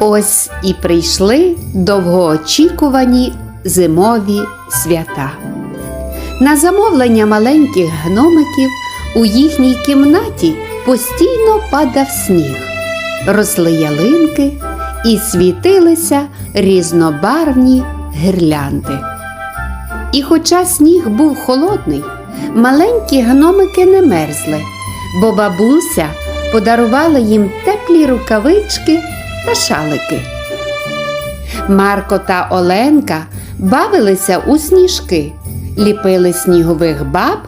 Ось і прийшли довгоочікувані зимові свята. На замовлення маленьких гномиків у їхній кімнаті постійно падав сніг, росли ялинки і світилися різнобарвні гірлянди. І хоча сніг був холодний, маленькі гномики не мерзли, бо бабуся подарувала їм теплі рукавички та шалики. Марко та Оленка бавилися у сніжки, ліпили снігових баб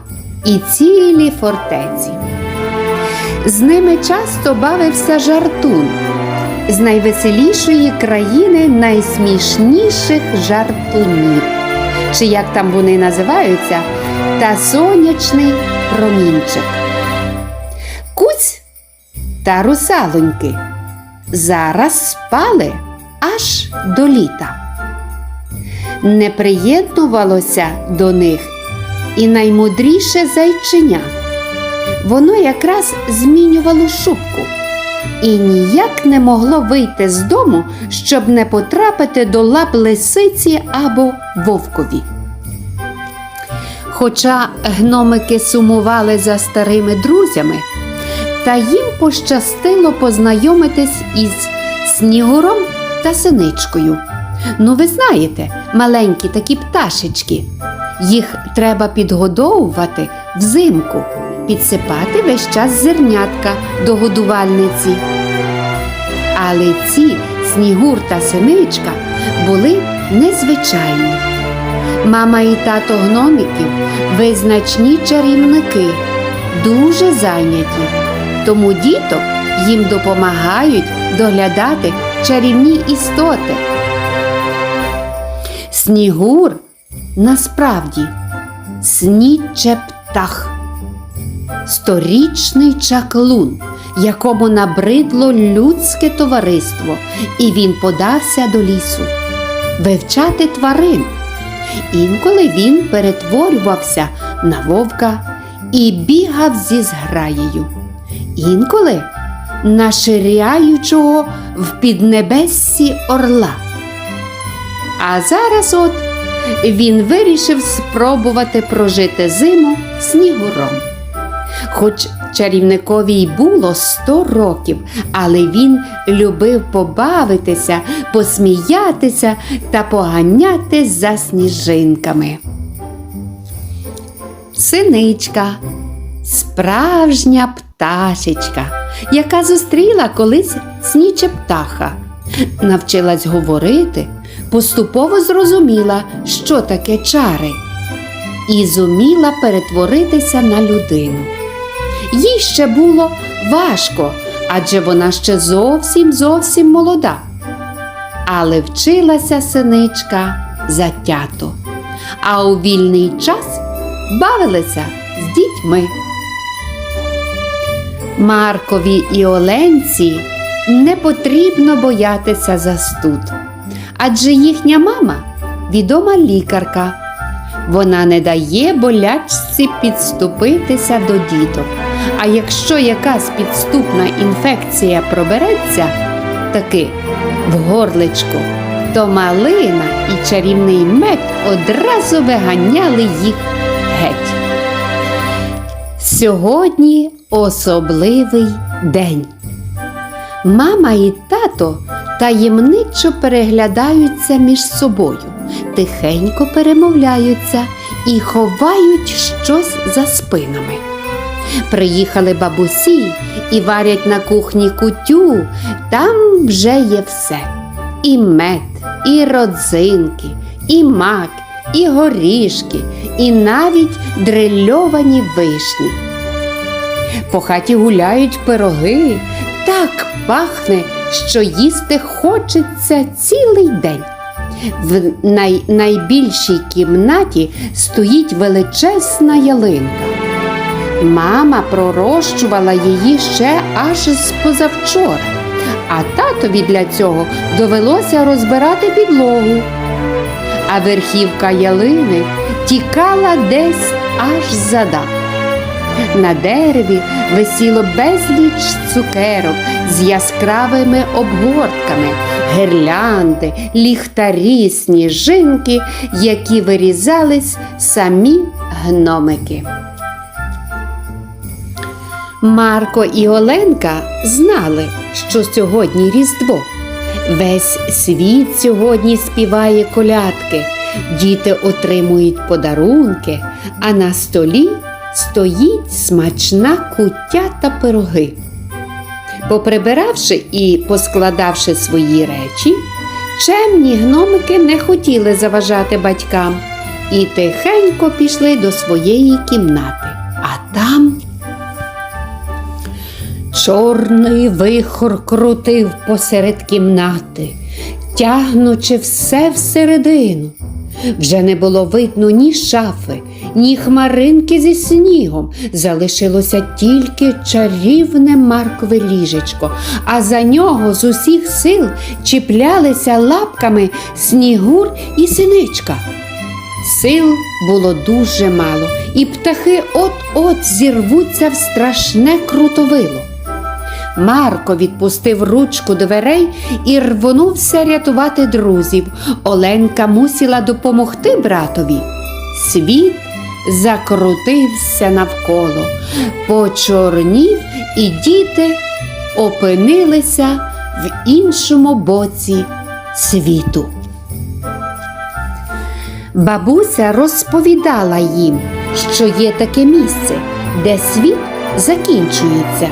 і цілі фортеці. З ними часто бавився жартун з найвеселішої країни найсмішніших жартунів, чи як там вони називаються, та сонячний промінчик. Куць та русалоньки зараз спали аж до літа. Не приєднувалося до них і наймудріше зайчиня. Воно якраз змінювало шубку і ніяк не могло вийти з дому, щоб не потрапити до лап лисиці або вовкові. Хоча гномики сумували за старими друзями, та їм пощастило познайомитись із Снігуром та синичкою. Ну, ви знаєте, маленькі такі пташечки. Їх треба підгодовувати взимку, підсипати весь час зернятка до годувальниці. Але ці Снігур та синичка були незвичайні. Мама і тато гномиків визначні чарівники, дуже зайняті. Тому діток їм допомагають доглядати чарівні істоти. Снігур насправді сніче птах, сторічний чаклун, якому набридло людське товариство, і він подався до лісу вивчати тварин. Інколи він перетворювався на вовка і бігав зі зграєю. Інколи на ширяючого в піднебессі орла. А зараз от він вирішив спробувати прожити зиму снігуром. Хоч чарівникові й було сто років, але він любив побавитися, посміятися та поганяти за сніжинками. Синичка, справжня пташечка, яка зустріла колись сніче птаха, навчилась говорити, поступово зрозуміла, що таке чари, і зуміла перетворитися на людину. Їй ще було важко, адже вона ще зовсім зовсім молода. Але вчилася синичка затято, а у вільний час бавилися з дітьми. Маркові і Оленці не потрібно боятися застуд, адже їхня мама відома лікарка. Вона не дає болячці підступитися до діток. А якщо якась підступна інфекція пробереться таки в горличку, то малина і чарівний мед одразу виганяли їх геть. Сьогодні особливий день. Мама і тато таємничо переглядаються між собою, тихенько перемовляються і ховають щось за спинами. Приїхали бабусі і варять на кухні кутю, там вже є все. І мед, і родзинки, і мак, і горішки, і навіть дрильовані вишні. По хаті гуляють пироги, так пахне, що їсти хочеться цілий день. В най- найбільшій кімнаті стоїть величезна ялинка. Мама пророщувала її ще аж з позавчора, а татові для цього довелося розбирати підлогу. А верхівка ялини тікала десь аж за дах. На дереві висіло безліч цукерок з яскравими обгортками, гирлянди, ліхтарі, сніжинки, які вирізались самі гномики. Марко і Оленка знали, що сьогодні Різдво. Весь світ сьогодні співає колядки, діти отримують подарунки, а на столі стоїть смачна куття та пироги. Поприбиравши і поскладавши свої речі, чемні гномики не хотіли заважати батькам і тихенько пішли до своєї кімнати. А там Чорний вихор крутив посеред кімнати, тягнучи все всередину. Вже не було видно ні шафи, ні хмаринки зі снігом. Залишилося тільки чарівне маркове ліжечко, а за нього з усіх сил чіплялися лапками снігур і синичка. Сил було дуже мало, і птахи от-от зірвуться в страшне крутовило. Марко відпустив ручку дверей і рвонувся рятувати друзів. Оленка мусила допомогти братові. Світ закрутився навколо, почорнів, і діти опинилися в іншому боці світу. Бабуся розповідала їм, що є таке місце, де світ закінчується,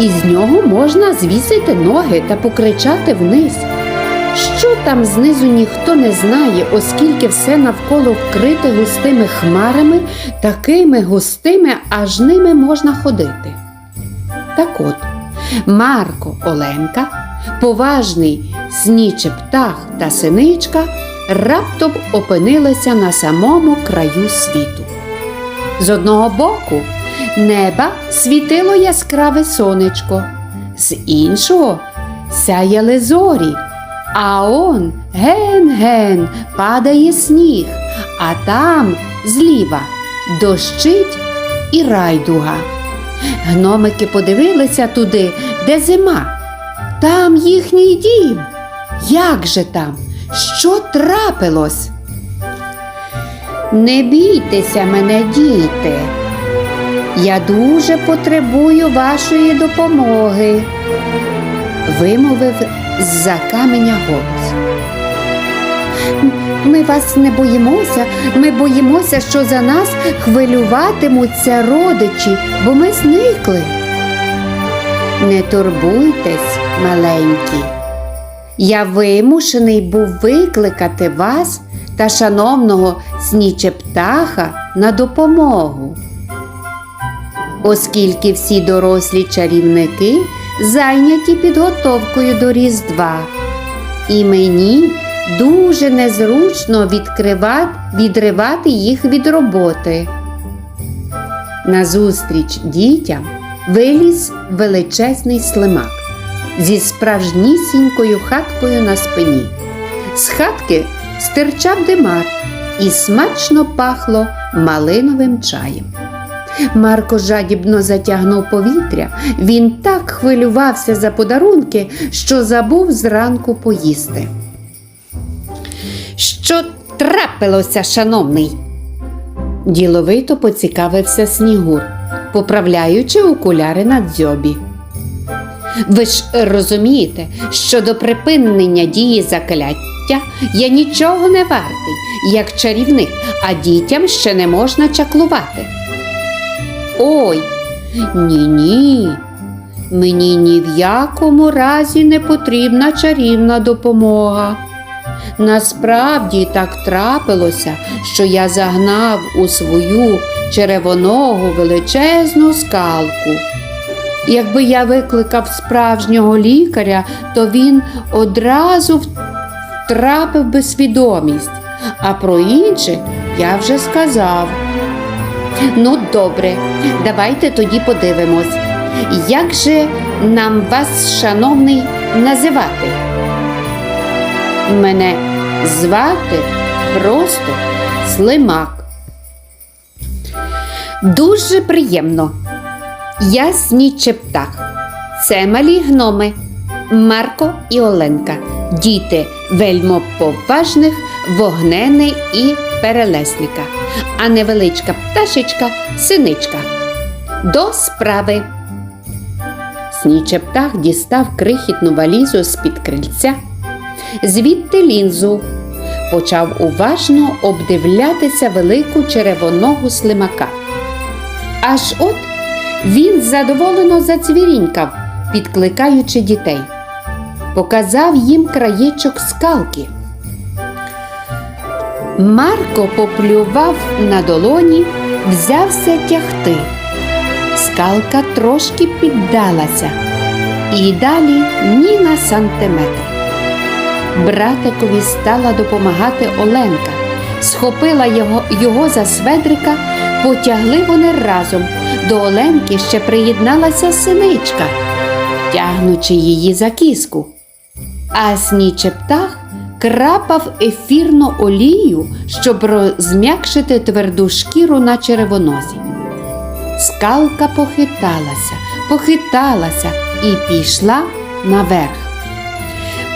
і з нього можна звісити ноги та покричати вниз. Що там знизу ніхто не знає, оскільки все навколо вкрите густими хмарами, такими густими, аж ними можна ходити. Так от, Марко Оленка, поважний сніче птах та синичка раптом опинилися на самому краю світу. З одного боку неба світило яскраве сонечко, з іншого сяяли зорі, а он ген-ген падає сніг, а там зліва дощить і райдуга. Гномики подивилися туди, де зима. Там їхній дім. Як же там? Що трапилось? Не бійтеся мене, діти. Я дуже потребую вашої допомоги, вимовив з-за каменя голос. Ми вас не боїмося, ми боїмося, що за нас хвилюватимуться родичі, бо ми зникли. Не турбуйтесь, маленькі. Я вимушений був викликати вас та шановного снічептаха на допомогу. Оскільки всі дорослі чарівники зайняті підготовкою до Різдва, і мені дуже незручно відривати їх від роботи. Назустріч дітям виліз величезний слимак зі справжнісінькою хаткою на спині. З хатки стирчав димар і смачно пахло малиновим чаєм. Марко жадібно затягнув повітря. Він так хвилювався за подарунки, що забув зранку поїсти. Що трапилося, шановний? Діловито поцікавився Снігур, поправляючи окуляри на дзьобі. Ви ж розумієте, що до припинення дії закляття я нічого не вартий, як чарівник, а дітям ще не можна чаклувати. Ой, ні-ні. Мені ні в якому разі не потрібна чарівна допомога. Насправді так трапилося, що я загнав у свою черевоногу величезну скалку. Якби я викликав справжнього лікаря, то він одразу втрапив би свідомість, а про інше я вже сказав. Ну, добре, давайте тоді подивимось, як же нам вас, шановний, називати? Мене звати просто Слимак. Дуже приємно. Я сніче птах. Це малі гноми Марко і Оленка, діти вельмо поважних вогнени і перелесника, а невеличка пташечка синичка. До справи. Сніче птах дістав крихітну валізу з-під крильця, звідти лінзу. Почав уважно обдивлятися велику черевоногу слимака. Аж от він задоволено зацвірінькав, підкликаючи дітей. Показав їм краєчок скалки. Марко поплював на долоні, взявся тягти. Скалка трошки піддалася, і далі ні на сантиметр. Братикові стала допомагати Оленка, схопила його, його за сведрика, потягли вони разом. До Оленки ще приєдналася синичка, тягнучи її за кіску. А сніче птах крапав ефірну олію, щоб розм'якшити тверду шкіру на черевонозі. Скалка похиталася, похиталася і пішла наверх.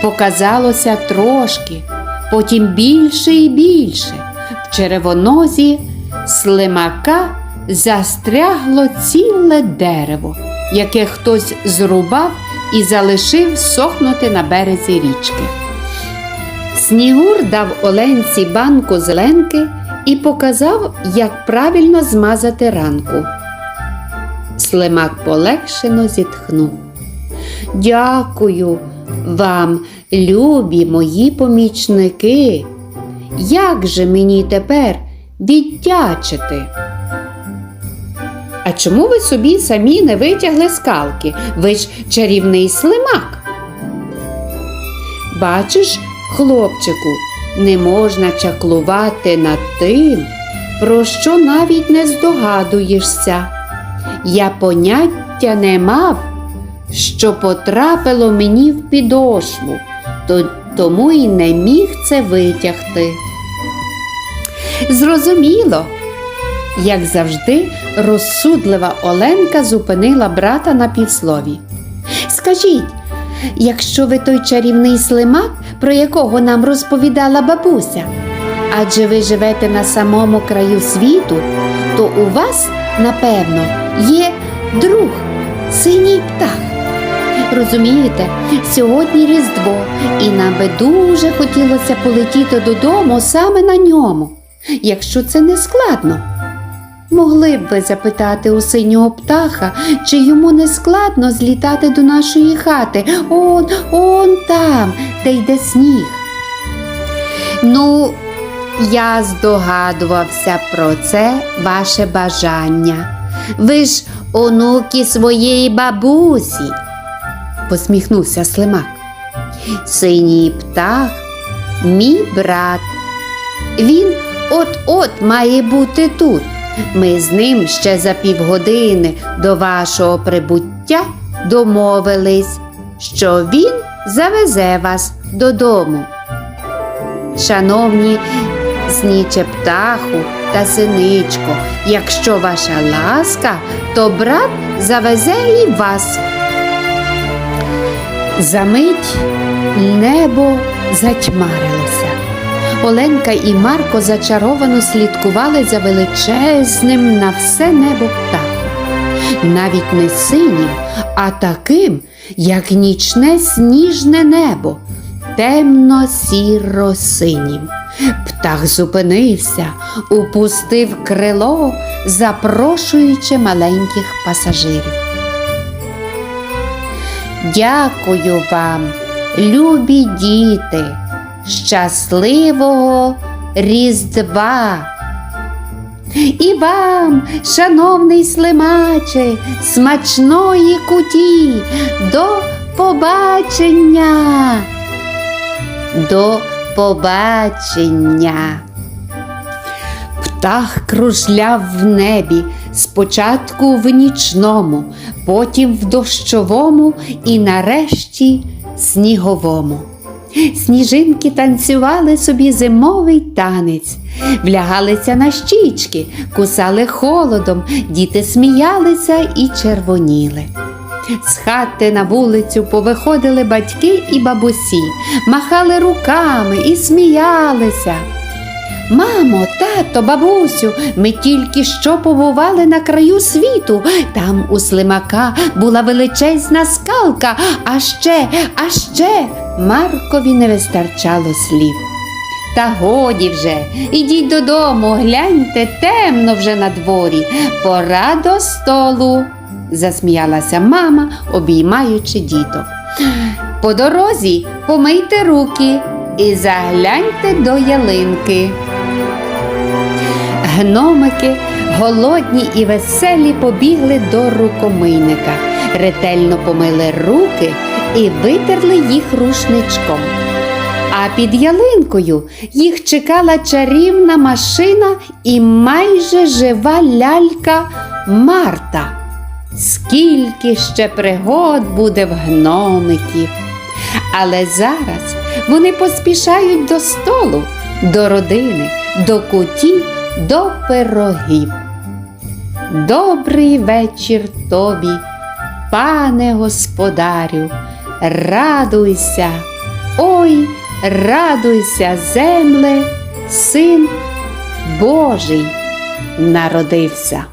Показалося трошки, потім більше і більше. В черевонозі слимака застрягло ціле дерево, яке хтось зрубав і залишив сохнути на березі річки. Снігур дав Оленці банку зеленки і показав, як правильно змазати ранку. Слимак полегшено зітхнув. Дякую вам, любі мої помічники. Як же мені тепер віддячити? А чому ви собі самі не витягли скалки? Ви ж чарівний слимак. Бачиш, хлопчику, не можна чаклувати над тим, про що навіть не здогадуєшся. Я поняття не мав, що потрапило мені в підошву, то, тому й не міг це витягти. Зрозуміло, як завжди, розсудлива Оленка зупинила брата на півслові. Скажіть, якщо ви той чарівний слимак, про якого нам розповідала бабуся, адже ви живете на самому краю світу, то у вас, напевно, є друг, синій птах. Розумієте, сьогодні Різдво, і нам би дуже хотілося полетіти додому саме на ньому, якщо це не складно. Могли б ви запитати у синього птаха, чи йому не складно злітати до нашої хати, он, он там, де йде сніг. Ну, я здогадувався про це ваше бажання. Ви ж онуки своєї бабусі, посміхнувся Слимак. Синій птах, мій брат. Він от-от має бути тут. Ми з ним ще за півгодини до вашого прибуття домовились, що він завезе вас додому. Шановні сніче птаху та синичко, якщо ваша ласка, то брат завезе і вас. Замить небо затьмарилося. Оленка і Марко зачаровано слідкували за величезним на все небо птахом. Навіть не синім, а таким, як нічне сніжне небо, темно-сіро-синім. Птах зупинився, упустив крило, запрошуючи маленьких пасажирів. Дякую вам, любі діти, щасливого Різдва! І вам, шановний слимаче, смачної куті, до побачення! До побачення! Птах кружляв в небі, спочатку в нічному, потім в дощовому і нарешті сніговому. Сніжинки танцювали собі зимовий танець, влягалися на щічки, кусали холодом, діти сміялися і червоніли. З хати на вулицю повиходили батьки і бабусі, махали руками і сміялися. Мамо, тато, бабусю, ми тільки що побували на краю світу. Там у слимака була величезна скалка, а ще, а ще Маркові не вистачало слів. Та годі вже, ідіть додому, гляньте, темно вже на дворі, пора до столу, засміялася мама, обіймаючи діток. По дорозі помийте руки і загляньте до ялинки. Гномики, голодні і веселі, побігли до рукомийника, ретельно помили руки і витерли їх рушничком. А під ялинкою їх чекала чарівна машина і майже жива лялька Марта. Скільки ще пригод буде в гномиків. Але зараз вони поспішають до столу, до родини, до кутів, до пирогів. Добрий вечір тобі, пане господарю, радуйся, ой, радуйся, земле, син Божий народився.